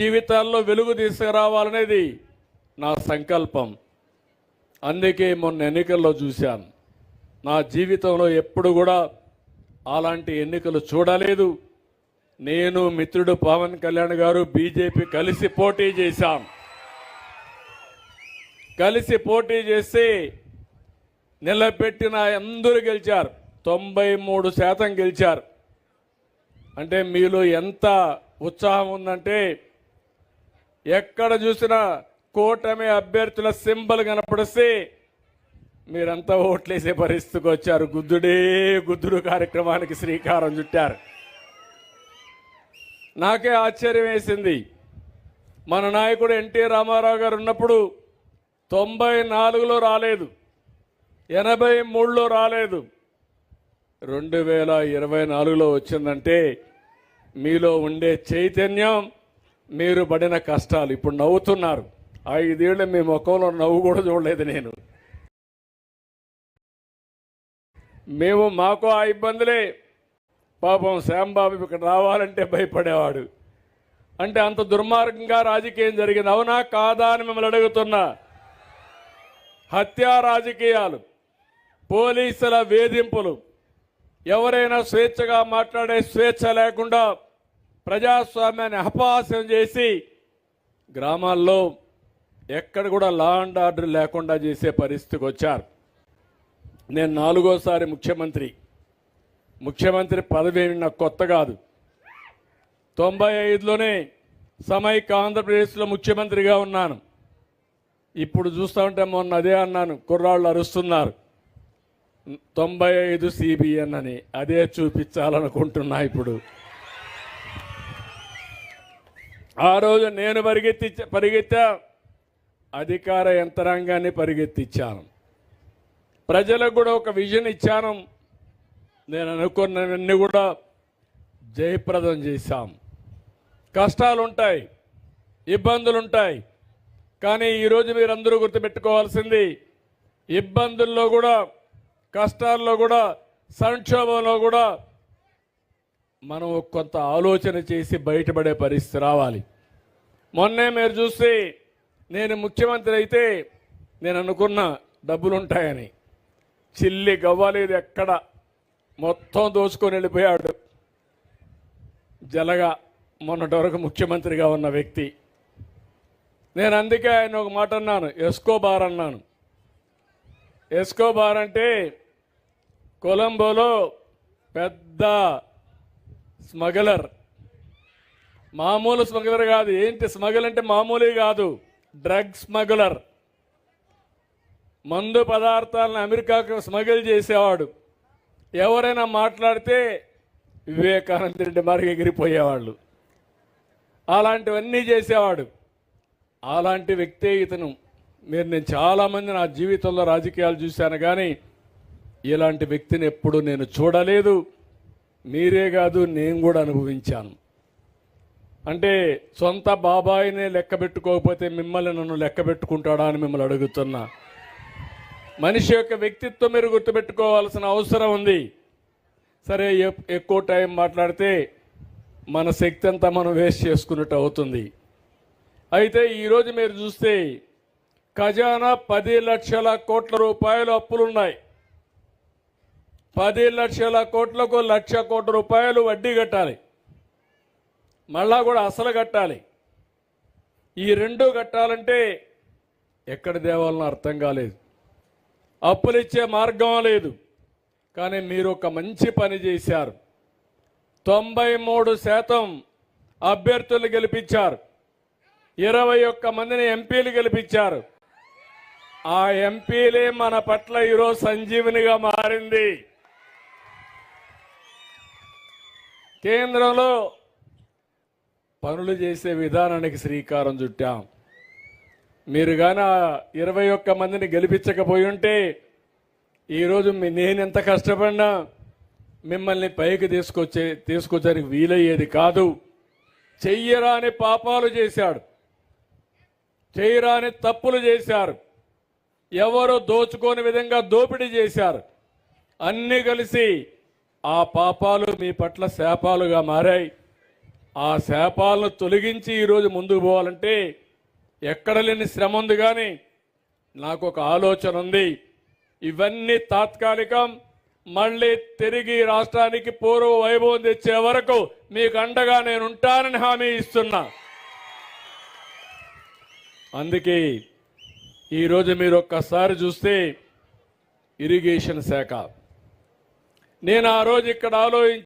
జీవితాల్లో వెలుగు తీసుకురావాలనేది నా సంకల్పం. అందుకే మొన్న ఎన్నికల్లో చూశాను. నా జీవితంలో ఎప్పుడు కూడా అలాంటి ఎన్నికలు చూడలేదు. నేను మిత్రుడు పవన్ కళ్యాణ్ గారు బీజేపీ కలిసి పోటీ చేశాం. కలిసి పోటీ చేసి నిలబెట్టిన అందరూ గెలిచారు. తొంభై మూడు శాతం గెలిచారు. అంటే మీలో ఎంత ఉత్సాహం ఉందంటే ఎక్కడ చూసినా కూటమి అభ్యర్థుల సింబల్ కనపడిస్తే మీరంతా ఓట్లేసే పరిస్థితికి వచ్చారు. గుద్దుడే గుద్దుడు కార్యక్రమానికి శ్రీకారం చుట్టారు. నాకే ఆశ్చర్యం వేసింది. మన నాయకుడు ఎన్టీ రామారావు గారు ఉన్నప్పుడు తొంభై నాలుగులో రాలేదు. ఎనభై మూడులో రాలేదు. రెండు వేల ఇరవై నాలుగులో వచ్చిందంటే మీలో ఉండే చైతన్యం మీరు పడిన కష్టాలు ఇప్పుడు నవ్వుతున్నారు. ఐదేళ్ళు మీ ముఖంలో నవ్వు కూడా చూడలేదు నేను. మేము మాకు ఆ ఇబ్బందులే. పాపం శ్యాంబాబు ఇక్కడ రావాలంటే భయపడేవాడు. అంటే అంత దుర్మార్గంగా రాజకీయం జరిగింది. అవునా? కాదా అని మిమ్మల్ని అడుగుతున్నా. హత్యా రాజకీయాలు పోలీసుల వేధింపులు ఎవరైనా స్వేచ్ఛగా మాట్లాడే స్వేచ్ఛ లేకుండా ప్రజాస్వామ్యాన్ని అపహాస్యం చేసి గ్రామాల్లో ఎక్కడ కూడా లా అండ్ ఆర్డర్ లేకుండా చేసే పరిస్థితికి వచ్చారు. నేను నాలుగోసారి ముఖ్యమంత్రి. ముఖ్యమంత్రి పదవి నాకు కొత్త కాదు. తొంభై ఐదులోనే సమైక్య ఆంధ్రప్రదేశ్లో ముఖ్యమంత్రిగా ఉన్నాను. ఇప్పుడు చూస్తూ ఉంటే మొన్న అదే అన్నాను కుర్రాళ్ళు అరుస్తున్నారు. తొంభై ఐదు సిబిఎన్ అని అదే చూపించాలనుకుంటున్నా ఇప్పుడు. ఆ రోజు నేను పరిగెత్తి పరిగెత్తా అధికార యంత్రాంగాన్ని పరిగెత్తిచ్చాను. ప్రజలకు కూడా ఒక విజన్ ఇచ్చాను. నేను అనుకున్నవన్నీ కూడా జయప్రదం చేశాం. కష్టాలు ఉంటాయి ఇబ్బందులు ఉంటాయి కానీ ఈరోజు మీరందరూ గుర్తుపెట్టుకోవాల్సింది ఇబ్బందుల్లో కూడా కష్టాల్లో కూడా సంక్షోభంలో కూడా మనం కొంత ఆలోచన చేసి బయటపడే పరిస్థితి రావాలి. మొన్నే మీరు చూస్తే నేను ముఖ్యమంత్రి అయితే నేను అనుకున్న డబ్బులు ఉంటాయని చిల్లి గవ్వలేదు ఎక్కడ. మొత్తం దోచుకొని వెళ్ళిపోయాడు. జలగా మొన్నటి వరకు ముఖ్యమంత్రిగా ఉన్న వ్యక్తి. నేను అందుకే ఆయన ఒక మాట అన్నాను ఎస్కోబార్ అన్నాను. ఎస్కోబార్ అంటే కొలంబోలో పెద్ద స్మగలర్. మామూలు స్మగలర్ కాదు. ఏంటి స్మగల్ అంటే మామూలే కాదు. Drug smuggler. మందు పదార్థాలను అమెరికాకు స్మగిల్ చేసేవాడు. ఎవరైనా మాట్లాడితే వివేకానంద రెడ్డి మరి ఎగిరిపోయేవాళ్ళు. అలాంటివన్నీ చేసేవాడు. అలాంటి వ్యక్తే ఇతను. మీరు నేను చాలామంది నా జీవితంలో రాజకీయాలు చూశాను కానీ ఇలాంటి వ్యక్తిని ఎప్పుడు నేను చూడలేదు. మీరే కాదు నేను కూడా అనుభవించాను. అంటే సొంత బాబాయినే లెక్క పెట్టుకోకపోతే మిమ్మల్ని నన్ను లెక్క పెట్టుకుంటాడా అని మిమ్మల్ని అడుగుతున్నా. మనిషి యొక్క వ్యక్తిత్వం మీరు గుర్తుపెట్టుకోవాల్సిన అవసరం ఉంది. సరే ఎక్కువ టైం మాట్లాడితే మన శక్తి అంతా మనం వేస్ట్ చేసుకున్నట్టు అవుతుంది. అయితే ఈరోజు మీరు చూస్తే ఖజానా పది లక్షల కోట్ల రూపాయలు అప్పులున్నాయి. పది లక్షల కోట్లకు లక్ష కోట్ల రూపాయలు వడ్డీ కట్టాలి. మళ్ళా కూడా అసలు కట్టాలి. ఈ రెండు కట్టాలంటే ఎక్కడ దేవాలనో అర్థం కాలేదు. అప్పులు ఇచ్చే మార్గం లేదు. కానీ మీరు ఒక మంచి పని చేశారు. తొంభై మూడు శాతం అభ్యర్థులు గెలిపించారు. ఇరవై ఒక్క మందిని ఎంపీలు గెలిపించారు. ఆ ఎంపీలే మన పట్ల ఈరోజు సంజీవినిగా మారింది. కేంద్రంలో పనులు చేసే విధానానికి శ్రీకారం చుట్టాం. మీరు కానీ ఇరవై ఒక్క మందిని గెలిపించకపోయి ఉంటే ఈరోజు నేను ఎంత కష్టపడినా మిమ్మల్ని పైకి తీసుకొచ్చే తీసుకొచ్చడానికి వీలయ్యేది కాదు. చెయ్యరాని పాపాలు చేశాడు. చేయరాని తప్పులు చేశారు. ఎవరు దోచుకోని విధంగా దోపిడీ చేశారు. అన్నీ కలిసి ఆ పాపాలు మీ పట్ల శాపాలుగా మారాయి. ఆ శాపాలను తొలగించి ఈరోజు ముందుకు పోవాలంటే ఎక్కడ లేని శ్రమ ఉంది కానీ నాకు ఒక ఆలోచన ఉంది. ఇవన్నీ తాత్కాలికం. మళ్ళీ తిరిగి రాష్ట్రానికి పూర్వ వైభవం తెచ్చే వరకు మీకు అండగా నేను ఉంటానని హామీ ఇస్తున్నా. అందుకే ఈరోజు మీరు ఒక్కసారి చూస్తే ఇరిగేషన్ శాఖ. నేను ఆ రోజు ఇక్కడ ఆలోచించి